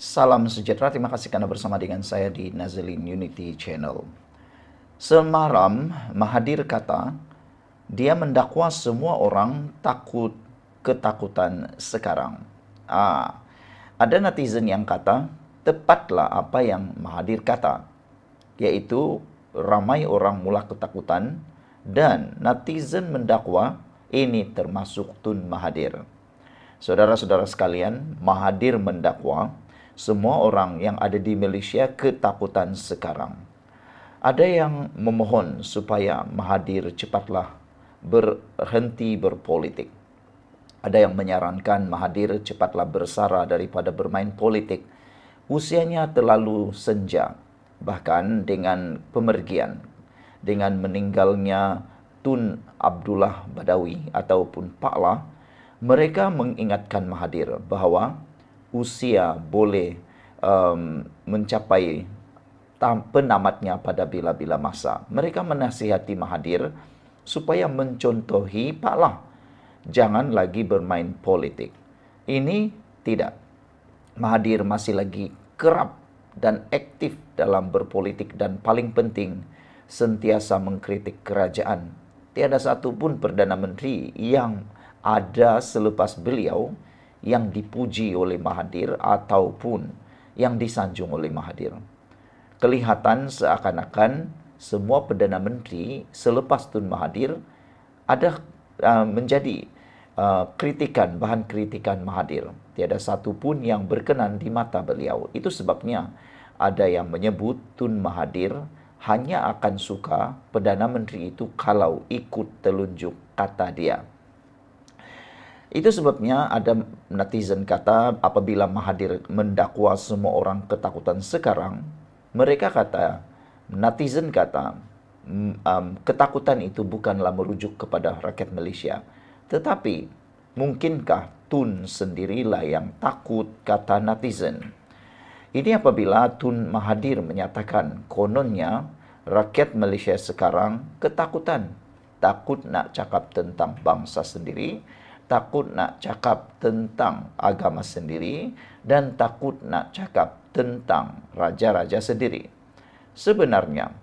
Salam sejahtera, terima kasih karena bersama dengan saya di Nazalin Unity Channel. Semalam Mahathir kata, dia mendakwa semua orang takut ketakutan sekarang. Ah, ada netizen yang kata, tepatlah apa yang Mahathir kata, yaitu ramai orang mula ketakutan dan netizen mendakwa ini termasuk Tun Mahathir. Saudara-saudara sekalian, Mahathir mendakwa semua orang yang ada di Malaysia ketakutan sekarang. Ada yang memohon supaya Mahathir cepatlah berhenti berpolitik. Ada yang menyarankan Mahathir cepatlah bersara daripada bermain politik. Usianya terlalu senja, bahkan dengan pemergian, dengan meninggalnya Tun Abdullah Badawi ataupun Pak La, mereka mengingatkan Mahathir bahawa usia boleh um, mencapai penamatnya pada bila-bila masa. Mereka menasihati Mahathir supaya mencontohi Pak Lah. Jangan lagi bermain politik. Ini tidak. Mahathir masih lagi kerap dan aktif dalam berpolitik dan paling penting sentiasa mengkritik kerajaan. Tiada satu pun Perdana Menteri yang ada selepas beliau yang dipuji oleh Mahathir ataupun yang disanjung oleh Mahathir. Kelihatan seakan-akan semua Perdana Menteri selepas Tun Mahathir ada uh, menjadi uh, kritikan, bahan kritikan Mahathir. Tiada satu pun yang berkenan di mata beliau. Itu sebabnya ada yang menyebut Tun Mahathir hanya akan suka Perdana Menteri itu kalau ikut telunjuk kata dia. Itu sebabnya ada netizen kata apabila Mahathir mendakwa semua orang ketakutan sekarang, mereka kata, netizen kata, um, ketakutan itu bukanlah merujuk kepada rakyat Malaysia. Tetapi, mungkinkah Tun sendirilah yang takut kata netizen? Ini apabila Tun Mahathir menyatakan kononnya rakyat Malaysia sekarang ketakutan. Takut nak cakap tentang bangsa sendiri, takut nak cakap tentang agama sendiri dan takut nak cakap tentang raja-raja sendiri. Sebenarnya,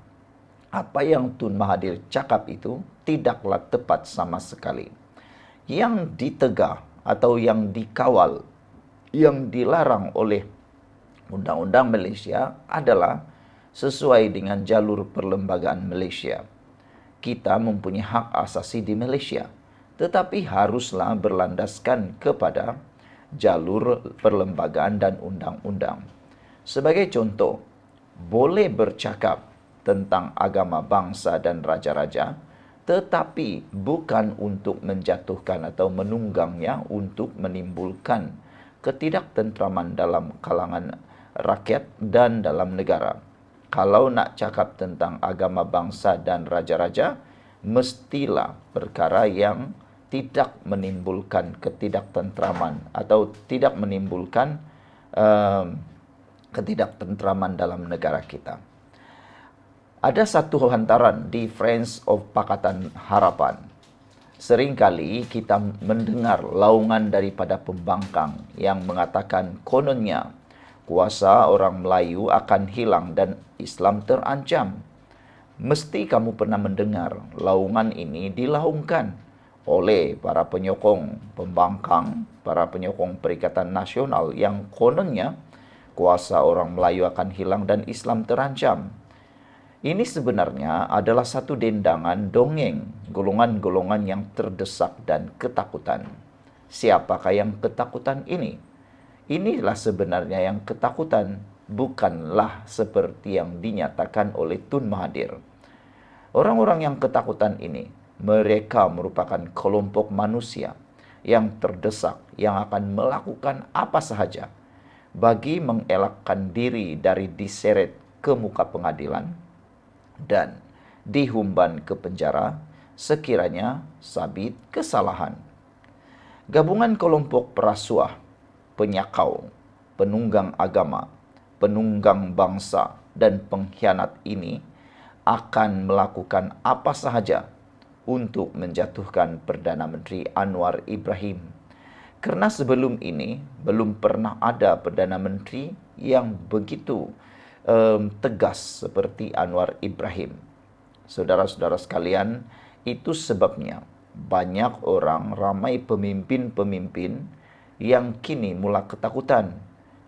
apa yang Tun Mahathir cakap itu tidaklah tepat sama sekali. Yang ditegah atau yang dikawal, yang dilarang oleh Undang-Undang Malaysia adalah sesuai dengan jalur perlembagaan Malaysia. Kita mempunyai hak asasi di Malaysia tetapi haruslah berlandaskan kepada jalur perlembagaan dan undang-undang. Sebagai contoh, boleh bercakap tentang agama bangsa dan raja-raja, tetapi bukan untuk menjatuhkan atau menunggangnya untuk menimbulkan ketidaktentraman dalam kalangan rakyat dan dalam negara. Kalau nak cakap tentang agama bangsa dan raja-raja, mestilah perkara yang tidak menimbulkan ketidaktentraman atau tidak menimbulkan uh, ketidaktentraman dalam negara kita. Ada satu hantaran di Friends of Pakatan Harapan. Seringkali kita mendengar laungan daripada pembangkang yang mengatakan kononnya kuasa orang Melayu akan hilang dan Islam terancam. Mesti kamu pernah mendengar laungan ini dilaungkan oleh para penyokong pembangkang, para penyokong Perikatan Nasional yang kononnya kuasa orang Melayu akan hilang dan Islam terancam. Ini sebenarnya adalah satu dendangan dongeng, golongan-golongan yang terdesak dan ketakutan. Siapakah yang ketakutan ini? Inilah sebenarnya yang ketakutan, bukanlah seperti yang dinyatakan oleh Tun Mahathir. Orang-orang yang ketakutan ini mereka merupakan kelompok manusia yang terdesak yang akan melakukan apa sahaja bagi mengelakkan diri dari diseret ke muka pengadilan dan dihumban ke penjara sekiranya sabit kesalahan. Gabungan kelompok perasuah, penyakau, penunggang agama, penunggang bangsa, dan pengkhianat ini akan melakukan apa sahaja untuk menjatuhkan Perdana Menteri Anwar Ibrahim. Karena sebelum ini belum pernah ada Perdana Menteri yang begitu um, tegas seperti Anwar Ibrahim. Saudara-saudara sekalian, itu sebabnya banyak orang, ramai pemimpin-pemimpin yang kini mula ketakutan.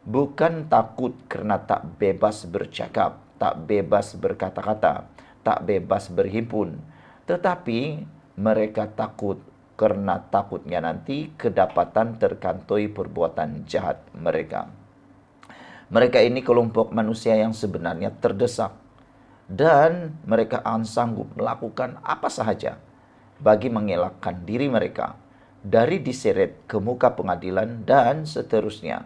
Bukan takut karena tak bebas bercakap, tak bebas berkata-kata, tak bebas berhimpun, tetapi mereka takut karena takutnya nanti kedapatan terkantoi perbuatan jahat mereka. Mereka ini kelompok manusia yang sebenarnya terdesak dan mereka akan sanggup melakukan apa sahaja bagi mengelakkan diri mereka dari diseret ke muka pengadilan dan seterusnya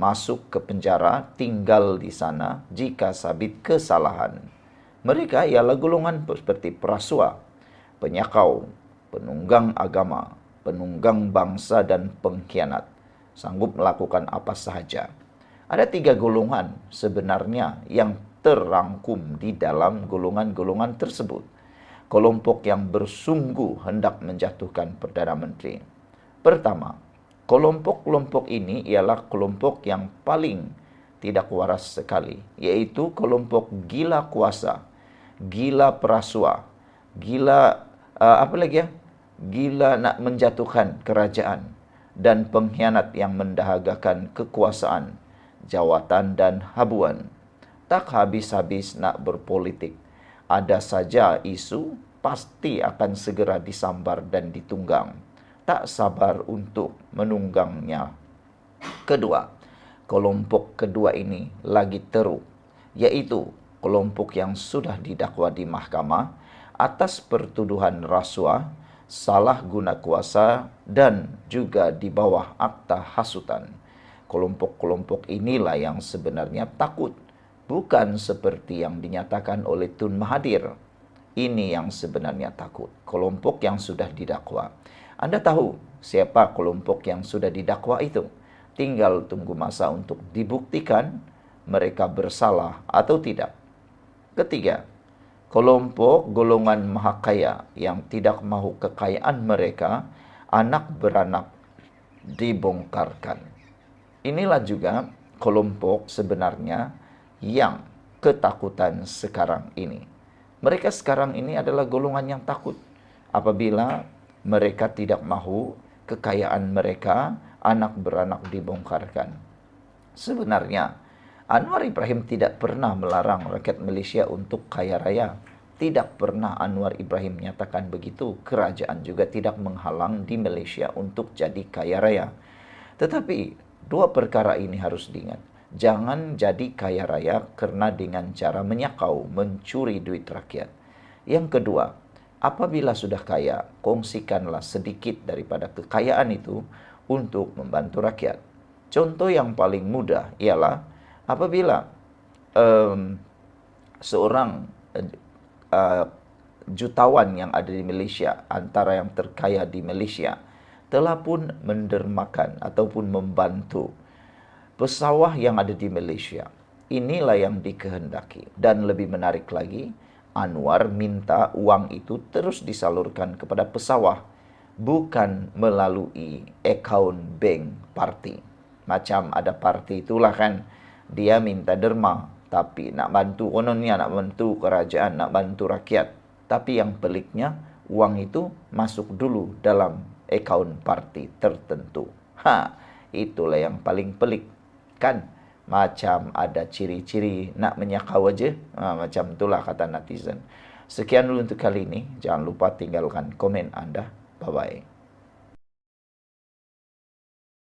masuk ke penjara tinggal di sana jika sabit kesalahan. Mereka ialah golongan seperti perasua, penyakau, penunggang agama, penunggang bangsa dan pengkhianat, sanggup melakukan apa sahaja. Ada tiga golongan sebenarnya yang terangkum di dalam golongan-golongan tersebut. Kelompok yang bersungguh hendak menjatuhkan Perdana Menteri. Pertama, kelompok-kelompok ini ialah kelompok yang paling tidak waras sekali, yaitu kelompok gila kuasa, gila perasua, gila uh, apa lagi ya? Gila nak menjatuhkan kerajaan dan pengkhianat yang mendahagakan kekuasaan, jawatan dan habuan. Tak habis-habis nak berpolitik. Ada saja isu pasti akan segera disambar dan ditunggang. Tak sabar untuk menunggangnya. Kedua, kelompok kedua ini lagi teruk, yaitu kelompok yang sudah didakwa di mahkamah atas pertuduhan rasuah, salah guna kuasa, dan juga di bawah akta hasutan. Kelompok-kelompok inilah yang sebenarnya takut, bukan seperti yang dinyatakan oleh Tun Mahathir. Ini yang sebenarnya takut, kelompok yang sudah didakwa. Anda tahu siapa kelompok yang sudah didakwa itu? Tinggal tunggu masa untuk dibuktikan mereka bersalah atau tidak. Ketiga, kelompok golongan maha kaya yang tidak mahu kekayaan mereka anak beranak dibongkarkan. Inilah juga kelompok sebenarnya yang ketakutan sekarang ini. Mereka sekarang ini adalah golongan yang takut apabila mereka tidak mahu kekayaan mereka anak beranak dibongkarkan. Sebenarnya Anwar Ibrahim tidak pernah melarang rakyat Malaysia untuk kaya raya. Tidak pernah Anwar Ibrahim menyatakan begitu. Kerajaan juga tidak menghalang di Malaysia untuk jadi kaya raya. Tetapi dua perkara ini harus diingat. Jangan jadi kaya raya karena dengan cara menyakau, mencuri duit rakyat. Yang kedua, apabila sudah kaya, kongsikanlah sedikit daripada kekayaan itu untuk membantu rakyat. Contoh yang paling mudah ialah apabila um, seorang uh, jutawan yang ada di Malaysia antara yang terkaya di Malaysia telah pun mendermakan ataupun membantu pesawah yang ada di Malaysia. Inilah yang dikehendaki dan lebih menarik lagi Anwar minta uang itu terus disalurkan kepada pesawah bukan melalui akaun bank parti. Macam ada parti itulah kan dia minta derma tapi nak bantu kononnya nak bantu kerajaan nak bantu rakyat. Tapi yang peliknya uang itu masuk dulu dalam akaun parti tertentu. Ha itulah yang paling pelik. Kan macam ada ciri-ciri nak menyakau aja. Ha, macam itulah kata netizen. Sekian dulu untuk kali ini. Jangan lupa tinggalkan komen anda. Bye bye